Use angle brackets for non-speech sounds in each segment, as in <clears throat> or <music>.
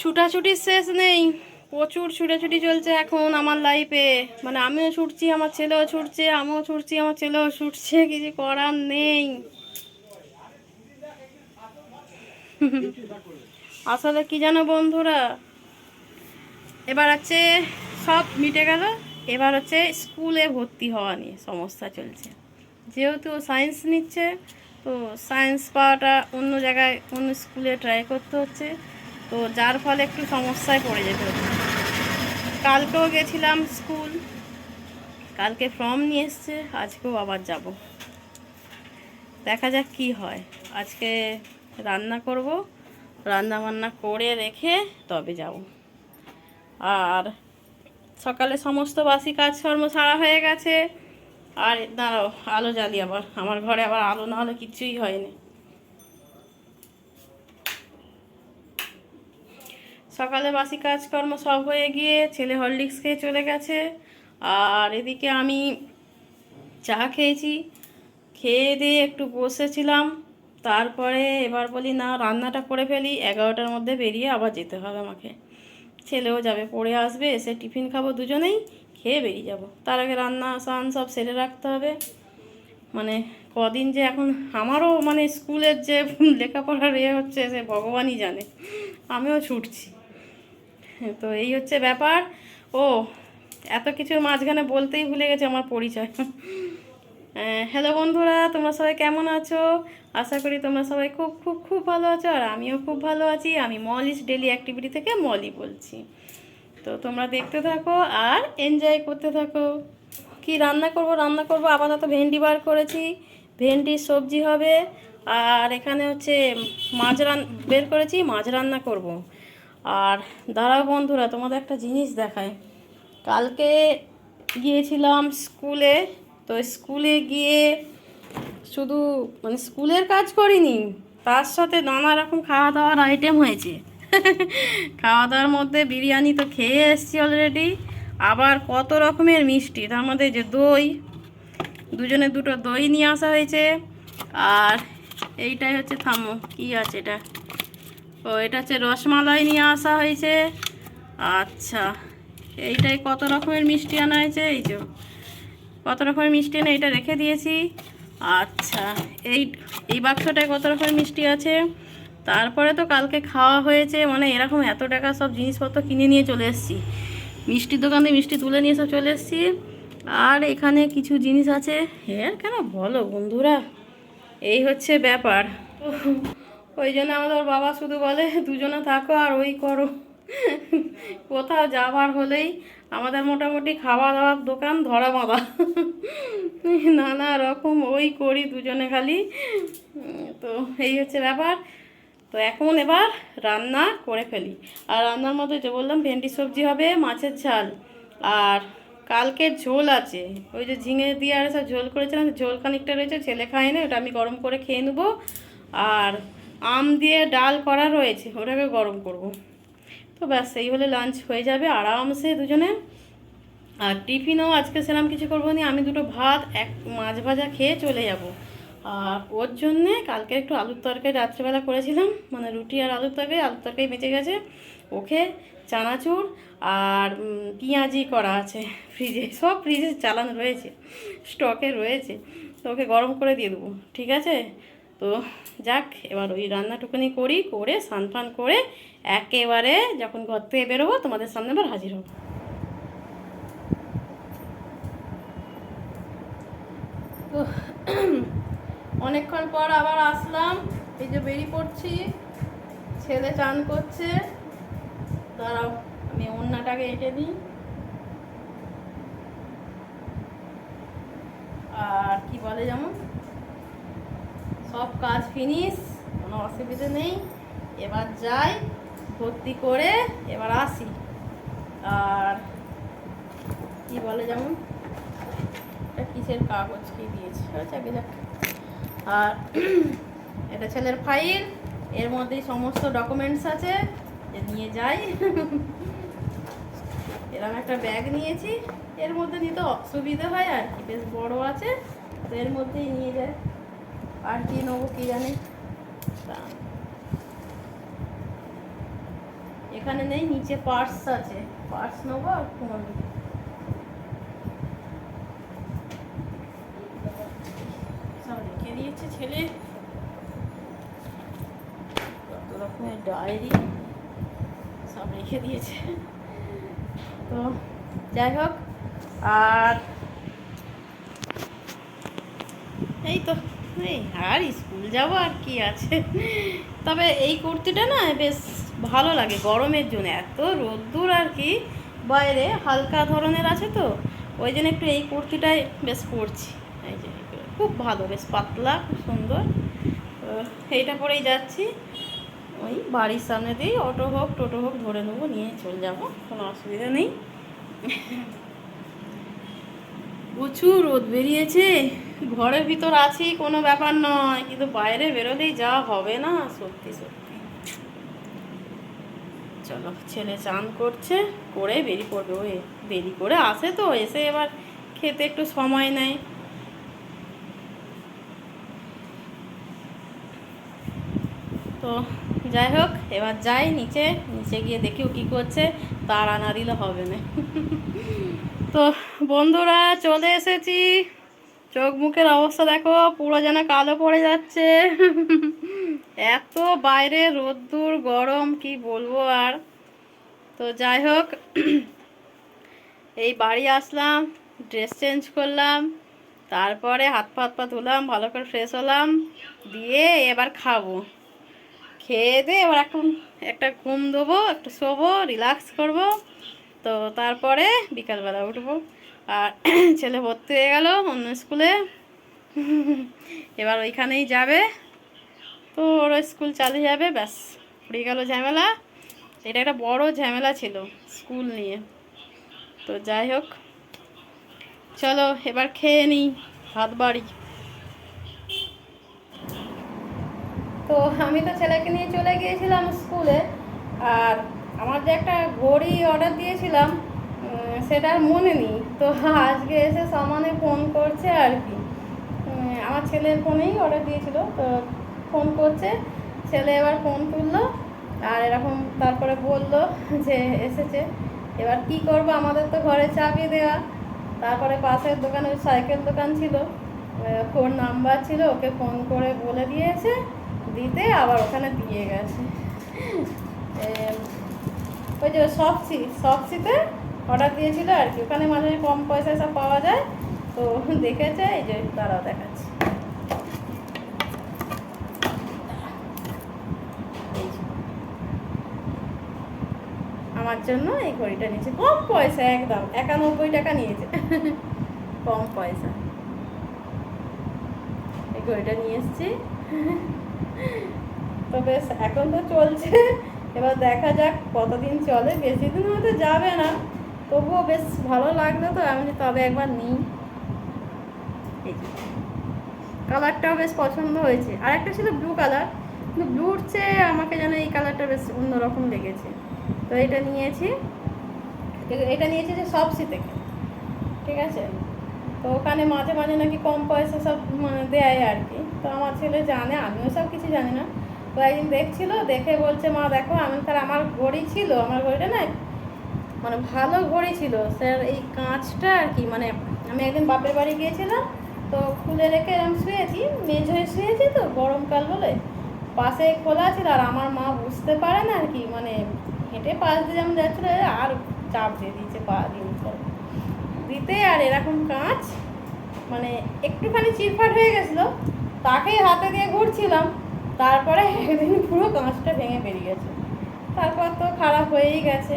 ছুটাছুটির শেষ নেই। প্রচুর ছুটাছুটি চলছে এখন আমার লাইফে মানে আমিও ছুটছি, আমার ছেলেও ছুটছে, আমিও ছুটছি, আমার ছেলেও ছুটছে, কিছু করার নেই। আসলে কি জানো বন্ধুরা? এবার হচ্ছে সব মিটে গেল, এবার হচ্ছে স্কুলে ভর্তি হওয়া নিয়ে সমস্যা চলছে। যেহেতু সায়েন্স নিচ্ছে, তো সায়েন্স পাওয়াটা অন্য জায়গায়, অন্য স্কুলে ট্রাই করতে হচ্ছে। তো যার ফলে একটু সমস্যায় পড়ে যেতে। কালকেও গেছিলাম স্কুল। কালকে ফর্ম নিয়ে এসছে, আজকেও আবার যাব। দেখা যাক কি হয়। আজকে রান্না করব রান্না বান্না করে রেখে তবে যাব। আর সকালে সমস্ত বাসি কাজকর্ম সারা হয়ে গেছে। আর দাঁড়াও, আলো জ্বালি আবার। আমার ঘরে আবার আলো না হলে কিচ্ছুই হয়নি। সকালে বাসি কাজকর্ম সব হয়ে গিয়ে ছেলে হরলিক্স খেয়ে চলে গেছে। আর এদিকে আমি চা খেয়েছি। খেয়ে দিয়ে একটু বসেছিলাম। তারপরে এবার বলি, না, রান্নাটা করে ফেলি, এগারোটার মধ্যে বেরিয়ে আবার যেতে হবে আমাকে। ছেলেও যাবে, পড়ে আসবে, এসে টিফিন খাব দুজনেই, খেয়ে বেরিয়ে যাব। তার আগে রান্না সান সব সেরে রাখতে হবে। মানে কদিন যে এখন আমারও মানে স্কুলের যে লেখাপড়ার ইয়ে হচ্ছে, সে ভগবানই জানে। আমিও ছুটছি। <laughs> তো এই হচ্ছে ব্যাপার। ও, এত কিছুর মাঝখানে বলতেই ভুলে গেছে আমার পরিচয়। <laughs> হ্যালো বন্ধুরা, তোমরা সবাই কেমন আছো? আশা করি তোমরা সবাই খুব খুব খুব ভালো আছো, আর আমিও খুব ভালো আছি। আমি মলিস ডেলি অ্যাক্টিভিটি থেকে মলি বলছি। তো তোমরা দেখতে থাকো আর এনজয় করতে থাকো। কি রান্না করব? রান্না করব, আপাতত ভেন্ডি বার করেছি। ভেন্ডির সবজি হবে। আর এখানে হচ্ছে মাছ রান, বের করেছি, মাছ রান্না করব। আর দাঁড়াও বন্ধুরা, তোমাদের একটা জিনিস দেখায় কালকে গিয়েছিলাম স্কুলে, তো স্কুলে গিয়ে শুধু মানে স্কুলের কাজ করিনি, তার সাথে নানা রকম খাওয়া দাওয়ার আইটেম হয়েছে। <laughs> খাওয়া দাওয়ার মধ্যে বিরিয়ানি তো খেয়ে এসেছি অলরেডি আবার কত রকমের মিষ্টি, তার মধ্যে যে দই, দুজনে দুটো দই নিয়ে আসা হয়েছে, আর এইটাই হচ্ছে থামো কি আছে এটা? ও, এটা হচ্ছে রসমালাই নিয়ে আসা হয়েছে। আচ্ছা এইটাই কত রকমের মিষ্টি আনা হয়েছে? এই যে, কত রকমের মিষ্টি এনে এটা রেখে দিয়েছি। আচ্ছা এই এই বাক্সটায় কত রকমের মিষ্টি আছে? তারপরে তো কালকে খাওয়া হয়েছে মানে এরকম এত টাকা সব জিনিসপত্র কিনে নিয়ে চলে এসেছি। মিষ্টির দোকানে মিষ্টি তুলে নিয়ে সব চলে এসেছি। আর এখানে কিছু জিনিস আছে। হ্যাঁ কেন বলো বন্ধুরা? এই হচ্ছে ব্যাপার। ওই জন্য আমাদের বাবা শুধু বলে, দুজনে থাকো আর ওই করো। কোথাও যাবার হলেই আমাদের মোটামুটি খাওয়া দাওয়ার দোকান ধরা বাঁধা। নানা রকম ওই করি দুজনে খালি। তো এই হচ্ছে ব্যাপার। তো এখন এবার রান্না করে ফেলি। আর রান্নার মধ্যে যে বললাম, ভেন্ডি সবজি হবে, মাছের ঝাল। আর কালকে ঝোল আছে। ওই যে ঝিঙে দিয়ে আর সব ঝোল করেছিলাম, ঝোল খানিকটা রয়েছে, ছেলে খায় না, ওটা আমি গরম করে খেয়ে নেব। আর আম দিয়ে ডাল করা রয়েছে, ওটাকে গরম করব। তো ব্যাস, এই হলে লাঞ্চ হয়ে যাবে। আরামসে দুজনে, আর টিফিনও আজকে সেরকম কিছু করব না। আমি দুটো ভাত, এক মাছ ভাজা খেয়ে চলে যাব। আর ওর জন্যে কালকে একটু আলুর তরকারি রাত্রেবেলা করেছিলাম। মানে রুটি আর আলুর তরকারি আলুর তরকারি বেঁচে গেছে। ওকে, চানাচুর আর পেঁয়াজি করা আছে ফ্রিজে সব ফ্রিজে চালান রয়েছে স্টকে রয়েছে। তো ওকে গরম করে দিয়ে দেবো। ঠিক আছে? তো যাক, এবার ওই রান্নাটুকুনি করি, করে স্নান ফান করে একেবারে যখন ঘর থেকে বেরোবো, তোমাদের সামনে আবার হাজির হব। অনেকক্ষণ পর আবার আসলাম। এই যে বেরিয়ে পড়ছি, ছেলে চান করছে। দাঁড়াও, আমি অন্যটাকে এঁটে দিই। আর কি বলে যেমন সব কাজ ফিনিশ কোনো অসুবিধে নেই। এবার যাই, ভর্তি করে এবার আসি। আর কি বলে যেমন? এটা কিসের কাগজ কি দিয়েছে? আচ্ছা আগে যাক। আর এটা ছেলের ফাইল এর মধ্যেই সমস্ত ডকুমেন্টস আছে। নিয়ে যাই। এরকম একটা ব্যাগ নিয়েছি। এর মধ্যে নিতে অসুবিধা হয় আর কি, বেশ বড় আছে। তো এর মধ্যেই নিয়ে যায় আর কি নেব কি জানে? এখানে নেই, নিচে পার্স আছে। পার্স নেব আর ফোন রেখে দিয়েছে ছেলে। কত রকমের ডায়েরি সব রেখে দিয়েছে। তো, যাই হোক, আর এই তো। আর স্কুল যাব আর কি আছে। তবে এই কুর্তিটা না বেশ ভালো লাগে গরমের জন্য, এত রোদ্দুর আর কি। বাইরে হালকা ধরনের আছে তো, ওই জন্য একটু এই কুর্তিটাই বেশ পরছি। এই যে, খুব ভালো, বেশ পাতলা, খুব সুন্দর। এইটা পরেই যাচ্ছি। ওই বাড়ির সামনে দিয়েই অটো হোক, টোটো হোক ধরে নেব, নিয়ে চলে যাব, কোনো অসুবিধা নেই। প্রচুর রোদ বেরিয়েছে। ঘরের ভিতর আছি, কোনো ব্যাপার নয়। কিন্তু বাইরে বেরোলেই যা হবে না, সত্যি সত্যি। চলো, ছেলে চান করছে, করে বেরিয়ে পড়বে। ওই দেরি করে আসে তো, এসে এবার খেতে একটু সময় নেয়। তো যাই হোক, এবার যাই নিচে নিচে গিয়ে দেখি ও কী করছে। তার আনা দিলে হবে না। তো বন্ধুরা চলে এসেছি। চোখ মুখের অবস্থা দেখো, পুরো যেন কালো পড়ে যাচ্ছে। এত বাইরে রোদ্দুর, গরম, কি বলব আর। তো যাই হোক, এই বাড়ি আসলাম ড্রেস চেঞ্জ করলাম, তারপরে হাত পা হাত পা ধুলাম, ভালো করে ফ্রেশ হলাম, দিয়ে এবার খাব। খেয়ে দিয়ে এবার এখন একটা ঘুম দেবো, একটু শোবো রিল্যাক্স করব। তো তারপরে বিকালবেলা উঠবো। আর <clears throat> ছেলে ভর্তি হয়ে গেল অন্য স্কুলে। <laughs> এবার ওইখানেই যাবে। তো ওর স্কুল চালু যাবে, ব্যাস ফুরিয়ে গেল ঝামেলা। এটা একটা বড় ঝামেলা ছিল স্কুল নিয়ে। তো যাই হোক, চলো এবার খেয়ে নিই ভাত বাড়ি। তো আমি তো ছেলেকে নিয়ে চলে গিয়েছিলাম স্কুলে, আর আমার যে একটা ঘড়ি অর্ডার দিয়েছিলাম সেটা আর মনে নেই। তো আজকে এসে সামানে ফোন করছে আর কি। আমার ছেলের ফোনেই অর্ডার দিয়েছিল, তো ফোন করছে। ছেলে এবার ফোন তুললো, আর এরকম তারপরে বলল যে এসেছে। এবার কি করব, আমাদের তো ঘরে চাবি দেওয়া। তারপরে পাশের দোকানে সাইকেল দোকান ছিল। ফোন নাম্বার ছিল, ওকে ফোন করে বলে দিয়েছে, দিতে আবার ওখানে দিয়ে গেছে। ওই যে সবসি সবসিতে অর্ডার দিয়েছিল আর কি। ওখানে মাঝে কম পয়সায় সব পাওয়া যায়। তো দেখেছে, এই যে তারাও দেখাচ্ছে। আমার জন্য এই ঘড়িটা নিয়েছে। কম পয়সা, একদম। একানব্বই টাকা নিয়েছে। <laughs> কম পয়সা। এই ঘড়িটা নিয়ে এসছি। <laughs> তো বেশ, এখন তো চলছে। এবার দেখা যাক কতদিন চলে। বেশি দিন হয়তো যাবে না, তবুও বেশ ভালো লাগল তো। আমি তবে একবার নিই। কালারটাও বেশ পছন্দ হয়েছে। আর একটা ছিল ব্লু কালার কিন্তু ব্লুর চেয়ে আমাকে যেন এই কালারটা বেশ অন্যরকম লেগেছে। তো এটা নিয়েছি। এটা নিয়েছি যে সবসি থেকে, ঠিক আছে? তো ওখানে মাঝে মাঝে নাকি কম পয়সা সব মানে দেয় আর কি। তো আমার ছেলে জানে, আমিও সব কিছু জানি না। তো একদিন দেখছিল, দেখে বলছে, মা, দেখো, আমি তার, আমার ঘড়ি ছিল, আমার ঘড়িটা না মানে ভালো ঘড়ি ছিল, স্যার, এই কাঁচটা আর কি মানে আমি একদিন বাপের বাড়ি গিয়েছিলাম, তো খুলে রেখে এরকম শুয়েছি, মেঝ হয়ে শুয়েছি তো গরমকাল বলে, পাশে খোলা ছিল, আর আমার মা বুঝতে পারে না আর কি মানে হেঁটে পাশ দিয়ে যেমন যাচ্ছিল আর চাপ দিয়ে দিয়েছে, পা দিয়ে দিতে আর এরকম কাঁচ মানে একটুখানি চিরফাট হয়ে গেছিল, তাকেই হাতে দিয়ে ঘুরছিলাম তারপরে একদিন পুরো কাঁচটা ভেঙে বেরিয়ে গেছে। তারপর তো খারাপ হয়েই গেছে।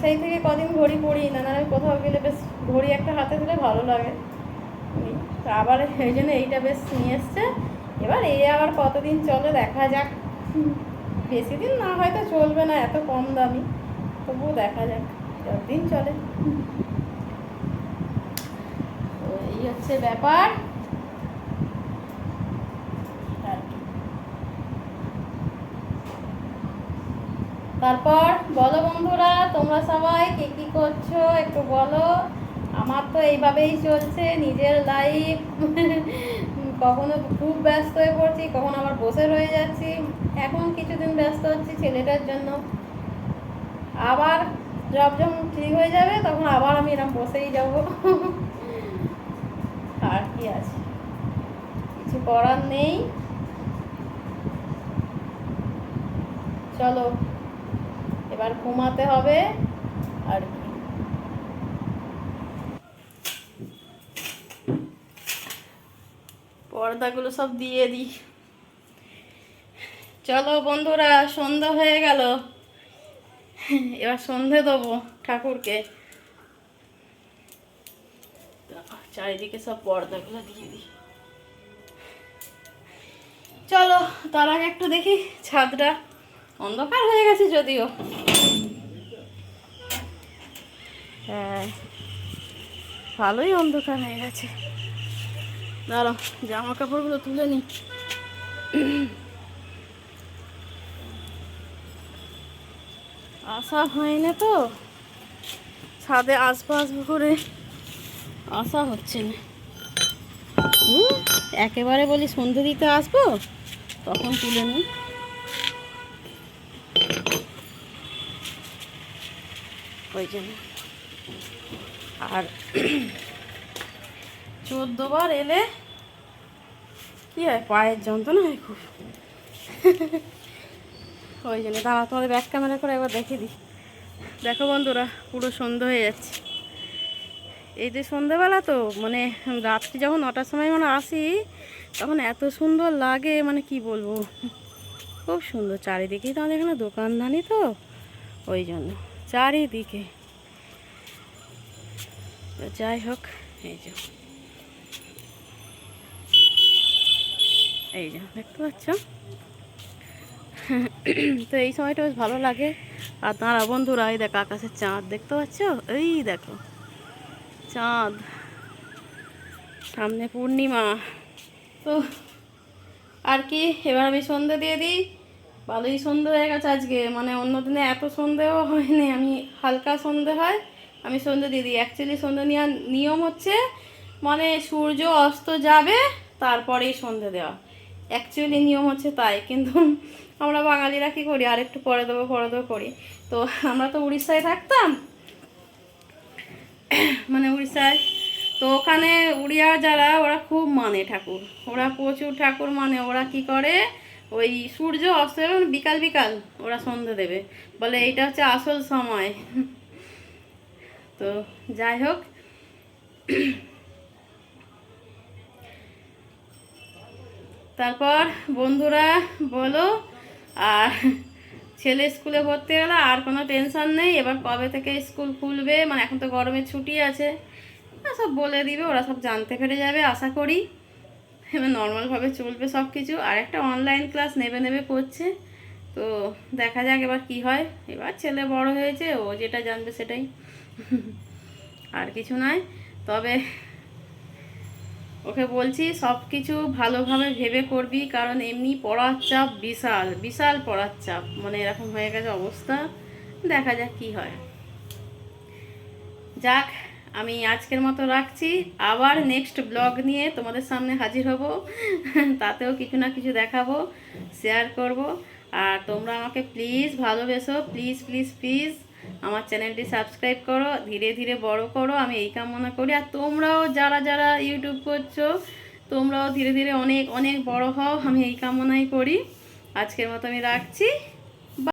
সেই থেকে কদিন ঘড়ি পড়ি না না কোথাও গেলে বেশ ঘড়ি একটা হাতে দিলে ভালো লাগে। আবার এই জন্য এইটা বেশ নিয়ে এসছে। এবার এই আবার কতদিন চলে দেখা যাক। বেশি দিন না হয়তো চলবে না, এত কম দামি। তবুও দেখা যাক, যতদিন চলে। এই হচ্ছে ব্যাপার। তারপর বলো বন্ধুরা, তোমরা সবাই কে কি করছ? একটু বলো। আমার তো এইভাবেই চলছে নিজের লাইফ <laughs> কখনো খুব ব্যস্ত হয়ে পড়ছি, কখনো আবার বসে রয়ে যাচ্ছি। এখন কিছুদিন ব্যস্ত হচ্ছি ছেলেটার জন্য। আবার জব যখন ঠিক হয়ে যাবে, তখন আবার আমি এরকম বসেই যাব। <laughs> আর কি আছে? কিছু করার নেই। চলো। এবার ঘুমাতে হবে আর পর্দাগুলো সব দিয়ে দিই। চলো বন্ধুরা, সন্ধ্যা হয়ে গেল। এবার সন্ধে দেবো ঠাকুরকে। চারিদিকে সব পর্দাগুলো দিয়ে দিই। চলো, তার আগে একটু দেখি ছাদটা। অন্ধকার হয়ে গেছে যদিও। হ্যাঁ ভালোই অন্ধকার হয়ে গেছে। দাঁড়ো জামা কাপড়গুলো তুলে নি। আসা হয়নি তো? ছাদে আসব আসব করে। আসা হচ্ছে না। একেবারে বলি সন্ধে দিতে আসব, তখন তুলে নিই ওই জন্য। আর <clears throat> চোদ্দবার এলে কি হয়, পায়ের যন্ত্রণা হয় খুব। <laughs> ওই জন্য দাঁড়া তোমাদের ব্যাক ক্যামেরা করে একবার দেখে দিই। দেখো বন্ধুরা, পুরো সন্ধ্যা হয়ে যাচ্ছে। এই যে সন্ধ্যেবেলা তো মানে রাত্রি যখন নটার সময় মানে আসি, তখন এত সুন্দর লাগে মানে কি বলব? খুব সুন্দর, চারিদিকেই তো আমাদের এখানে দোকানদানি তো, ওই জন্য। চারিদিকে। যাই হোক, এই যে। এই যে, দেখতে পাচ্ছ? তো এই সময়টা বেশ ভালো লাগে। আর তারা বন্ধুরা, এই দেখো আকাশের চাঁদ, দেখতে পাচ্ছ? এই দেখো, চাঁদ। সামনে পূর্ণিমা। তো আর কি, এবার আমি সন্ধে দিয়ে দিই। ভালোই সন্ধে হয়ে গেছে আজকে। মানে অন্য দিনে এত সন্ধেও হয়নি। আমি হালকা সন্ধে হয়, আমি সন্ধে দিয়ে দিই। অ্যাকচুয়ালি সন্ধে নেওয়ার নিয়ম হচ্ছে মানে সূর্য অস্ত যাবে, তারপরেই সন্ধে দেওয়া। অ্যাকচুয়ালি নিয়ম হচ্ছে তাই, কিন্তু আমরা বাঙালিরা কী করি? আর একটু পরে দেবো পরে দেবো করি। তো আমরা তো উড়িষ্যায় থাকতাম। মানে উড়িষ্যায়। তো ওখানে উড়িয়া যারা, ওরা খুব মানে ঠাকুর। ওরা প্রচুর ঠাকুর মানে। ওরা কি করে? ওই সূর্য অস্ত যাবে বিকাল বিকাল ওরা সন্ধে দেবে। বলে এইটা হচ্ছে আসল সময়। তো যাই হোক। তারপর বন্ধুরা বলো, আর ছেলে স্কুলে ভর্তি হলো, আর কোনো টেনশন নেই। এবার কবে থেকে স্কুল খুলবে? মানে এখন তো গরমের ছুটি আছে। সব বলে দিবে, ওরা সব জানতে পেরে যাবে, আশা করি। এবার নর্মালভাবে চলবে সব কিছু আর একটা অনলাইন ক্লাস নেবে নেবে করছে। তো দেখা যাক এবার কি হয়। এবার ছেলে বড় হয়েছে, ও যেটা জানবে সেটাই। আর কিছু নয়। তবে ওকে বলছি সব কিছু ভালোভাবে ভেবে করবি, কারণ এমনি পড়ার চাপ বিশাল বিশাল পড়ার চাপ। মানে এরকম হয়ে গেছে অবস্থা। দেখা যাক কি হয়। যাক আমি আজকের মতো রাখছি। আবার নেক্সট ব্লগ নিয়ে তোমাদের সামনে হাজির হব। তাতেও কিছু না কিছু দেখাবো শেয়ার করব। আর তোমরা আমাকে প্লিজ ভালোবেসো। প্লিজ প্লিজ প্লিজ আমার চ্যানেলটি সাবস্ক্রাইব করো। ধীরে ধীরে বড় করো। আমি এই কামনা করি। আর তোমরাও যারা যারা ইউটিউব করছ, তোমরাও ধীরে ধীরে অনেক অনেক বড় হও। আমি এই কামনাই করি। আজকের মতো আমি রাখছি।